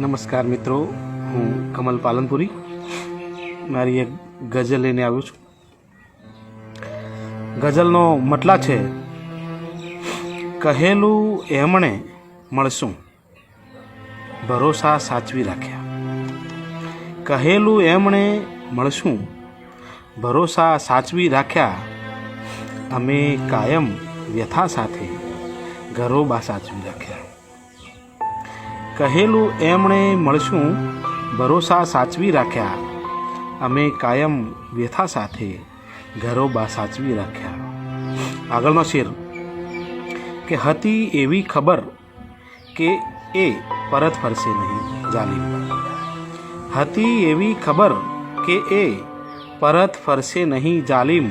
નમસ્કાર મિત્રો, હું કમલ પાલનપુરી. મારી એક ગઝલ લઈને આવ્યો છું. ગઝલનો મતલા છે, કહેલું એમણે મળશું, ભરોસા સાચવી રાખ્યા. કહેલું એમણે મળશું, ભરોસા સાચવી રાખ્યા. અમે કાયમ વ્યથા સાથે ઘરોબા સાચવી રાખ્યા. કહેલું એમણે મળશું, ભરોસા સાચવી રાખ્યા. અમે કાયમ વ્યથા સાથે ઘરોબા સાચવી રાખ્યા. આગળનો શેર. કે હતી એવી ખબર કે એ પરત ફરશે નહીં, જાલિમ. હતી એવી ખબર કે એ પરત ફરશે નહીં, જાલિમ.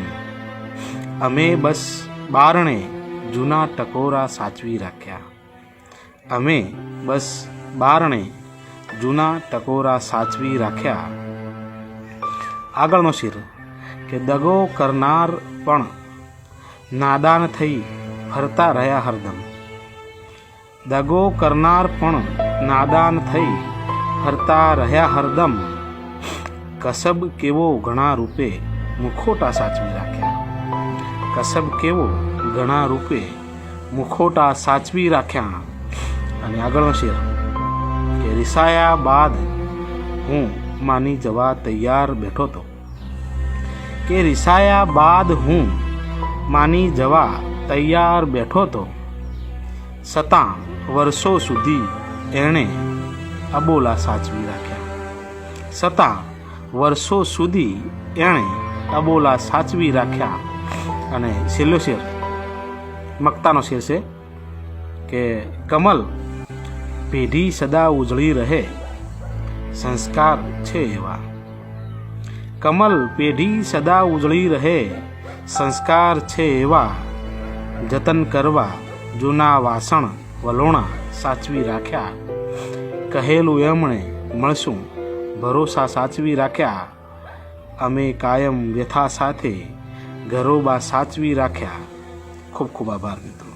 અમે બસ બારણે જૂના ટકોરા સાચવી રાખ્યા. અમે બસ બારણે જૂના ટકોરા સાચવી રાખ્યા. આગળનો શિર, કે દગો કરનાર પણ નાદાન થઈ ફરતા રહ્યા હરદમ. દગો કરનાર પણ નાદાન થઈ ફરતા રહ્યા હરદમ. કસબ કેવો ઘણા રૂપે મુખોટા સાચવી રાખ્યા. કસબ કેવો ઘણા રૂપે મુખોટા સાચવી રાખ્યા. અને આગળનો શેર રિસાયા બાદ હું માની જવા તૈયાર બેઠો તો કે રિસાયા બાદ હું માની જવા તૈયાર બેઠો તો છતાં વર્ષો સુધી એણે અબોલા સાચવી રાખ્યા છતાં વર્ષો સુધી એણે અબોલા સાચવી રાખ્યા અને છેલ્લો શેર મક્તાનો શેર છે કે કમલ પેઢી સદા ઉજળી રહે. સંસ્કાર છે એવા. કમલ પેઢી સદા ઉજળી રહે. સંસ્કાર છે એવા. જતન કરવા, જૂના વાસણ, વલોણા સાચવી રાખ્યા. કહેલું એમણે, મળશું, ભરોસા સાચવી રાખ્યા. અમે કાયમ વ્યથા સાથે ઘરોબા સાચવી રાખ્યા. ખૂબ ખૂબ આભાર મિત્રો.